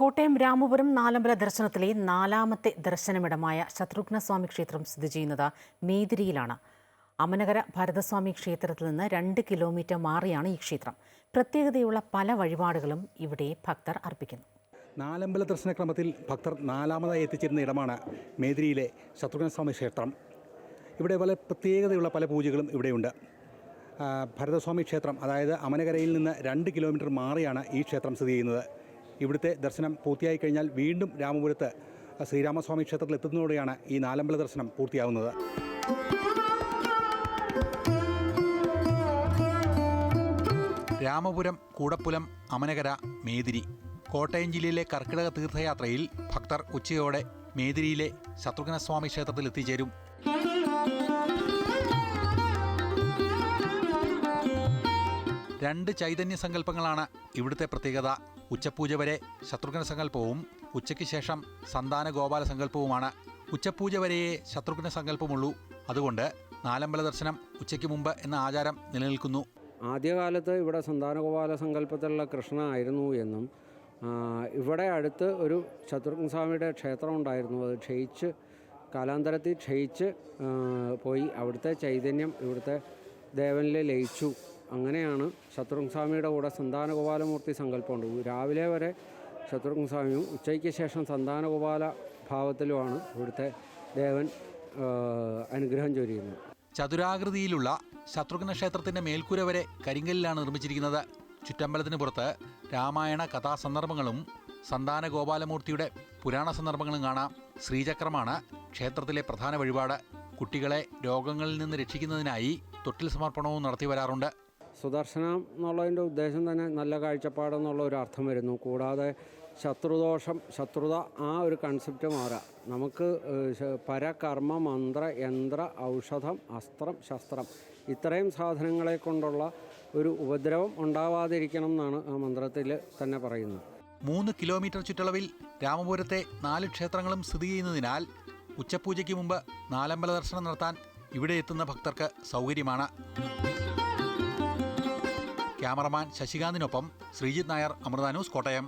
കോട്ടയം രാമപുരം നാലമ്പല ദർശനത്തിലെ നാലാമത്തെ ദർശനമിടമായ ശത്രുഘ്നസ്വാമി ക്ഷേത്രം സ്ഥിതി ചെയ്യുന്നത് മേതിരിയിലാണ്. അമനകര ഭരതസ്വാമി ക്ഷേത്രത്തിൽ നിന്ന് രണ്ട് കിലോമീറ്റർ മാറിയാണ് ഈ ക്ഷേത്രം. പ്രത്യേകതയുള്ള പല വഴിപാടുകളും ഇവിടെ ഭക്തർ അർപ്പിക്കുന്നു. നാലമ്പല ദർശനക്രമത്തിൽ ഭക്തർ നാലാമതായി എത്തിച്ചേരുന്ന ഇടമാണ് മേതിരിയിലെ ശത്രുഘ്നസ്വാമി ക്ഷേത്രം. ഇവിടെ പല പ്രത്യേകതയുള്ള പല പൂജകളും ഇവിടെയുണ്ട്. ഭരതസ്വാമി ക്ഷേത്രം അതായത് അമനകരയിൽ നിന്ന് രണ്ട് കിലോമീറ്റർ മാറിയാണ് ഈ ക്ഷേത്രം സ്ഥിതി ചെയ്യുന്നത്. ഇവിടുത്തെ ദർശനം പൂർത്തിയായി കഴിഞ്ഞാൽ വീണ്ടും രാമപുരത്ത് ശ്രീരാമസ്വാമി ക്ഷേത്രത്തിൽ എത്തുന്നതോടെയാണ് ഈ നാലമ്പല ദർശനം പൂർത്തിയാവുന്നത്. രാമപുരം കൂടപ്പുലം അമനകര മേതിരി. കോട്ടയം ജില്ലയിലെ കർക്കിടക തീർത്ഥയാത്രയിൽ ഭക്തർ ഉച്ചയോടെ മേതിരിയിലെ ശത്രുഘ്നസ്വാമി ക്ഷേത്രത്തിൽ എത്തിച്ചേരും. രണ്ട് ചൈതന്യ സങ്കല്പങ്ങളാണ് ഇവിടുത്തെ പ്രത്യേകത. ഉച്ചപൂജ വരെ ശത്രുഘ്ന സങ്കല്പവും ഉച്ചയ്ക്ക് ശേഷം സന്താന ഗോപാല സങ്കല്പവുമാണ്. ഉച്ചപൂജ വരെയേ ശത്രുഘ്ന സങ്കല്പമുള്ളൂ. അതുകൊണ്ട് നാലമ്പല ദർശനം ഉച്ചയ്ക്ക് മുമ്പ് എന്ന ആചാരം നിലനിൽക്കുന്നു. ആദ്യകാലത്ത് ഇവിടെ സന്താനഗോപാല സങ്കല്പത്തിലുള്ള കൃഷ്ണ ആയിരുന്നു എന്നും ഇവിടെ അടുത്ത് ഒരു ശത്രുഘ്നസ്വാമിയുടെ ക്ഷേത്രം ഉണ്ടായിരുന്നു. അത് ക്ഷയിച്ച് കാലാന്തരത്തിൽ ക്ഷയിച്ച് പോയി അവിടുത്തെ ചൈതന്യം ഇവിടുത്തെ ദേവനിൽ ലയിച്ചു. അങ്ങനെയാണ് ശത്രുഘ്നസ്വാമിയുടെ കൂടെ സന്താനഗോപാലമൂർത്തി സങ്കല്പമുണ്ട്. രാവിലെ വരെ ശത്രുഘ്നസ്വാമിയും ഉച്ചയ്ക്ക് ശേഷം സന്താനഗോപാല ഭാവത്തിലുമാണ് ഇവിടുത്തെ ദേവൻ അനുഗ്രഹം ചൊരിയുന്നത്. ചതുരാകൃതിയിലുള്ള ശത്രുഘ്ന ക്ഷേത്രത്തിന്റെ മേൽക്കൂര വരെ കരിങ്കല്ലിലാണ് നിർമ്മിച്ചിരിക്കുന്നത്. ചുറ്റമ്പലത്തിന് പുറത്ത് രാമായണ കഥാസന്ദർഭങ്ങളും സന്താന ഗോപാലമൂർത്തിയുടെ പുരാണ സന്ദർഭങ്ങളും കാണാം. ശ്രീചക്രമാണ് ക്ഷേത്രത്തിലെ പ്രധാന വഴിപാട്. കുട്ടികളെ രോഗങ്ങളിൽ നിന്ന് രക്ഷിക്കുന്നതിനായി തൊട്ടിൽ സമർപ്പണവും നടത്തി വരാറുണ്ട്. സുദർശനം എന്നുള്ളതിന്റെ ഉദ്ദേശം തന്നെ നല്ല കാഴ്ചപ്പാടെന്നുള്ള ഒരു അർത്ഥം വരുന്നു. കൂടാതെ ശത്രുദോഷം ശത്രുത ആ ഒരു കൺസെപ്റ്റ് മാറുക നമുക്ക് പരകർമ്മ മന്ത്ര യന്ത്ര ഔഷധം അസ്ത്രം ശസ്ത്രം ഇത്രയും സാധനങ്ങളെ കൊണ്ടുള്ള ഒരു ഉപദ്രവം ഉണ്ടാവാതിരിക്കണം എന്നാണ് ആ മന്ത്രത്തിൽ തന്നെ പറയുന്നത്. മൂന്ന് കിലോമീറ്റർ ചുറ്റളവിൽ രാമപുരത്തെ നാല് ക്ഷേത്രങ്ങളും സ്ഥിതി ചെയ്യുന്നതിനാൽ ഉച്ചപൂജയ്ക്ക് മുമ്പ് നാലമ്പല ദർശനം നടത്താൻ ഇവിടെ എത്തുന്ന ഭക്തർക്ക് സൗകര്യമാണ്. ക്യാമറമാൻ ശശികാന്തിനൊപ്പം ശ്രീജിത് നായർ അമൃത കോട്ടയം.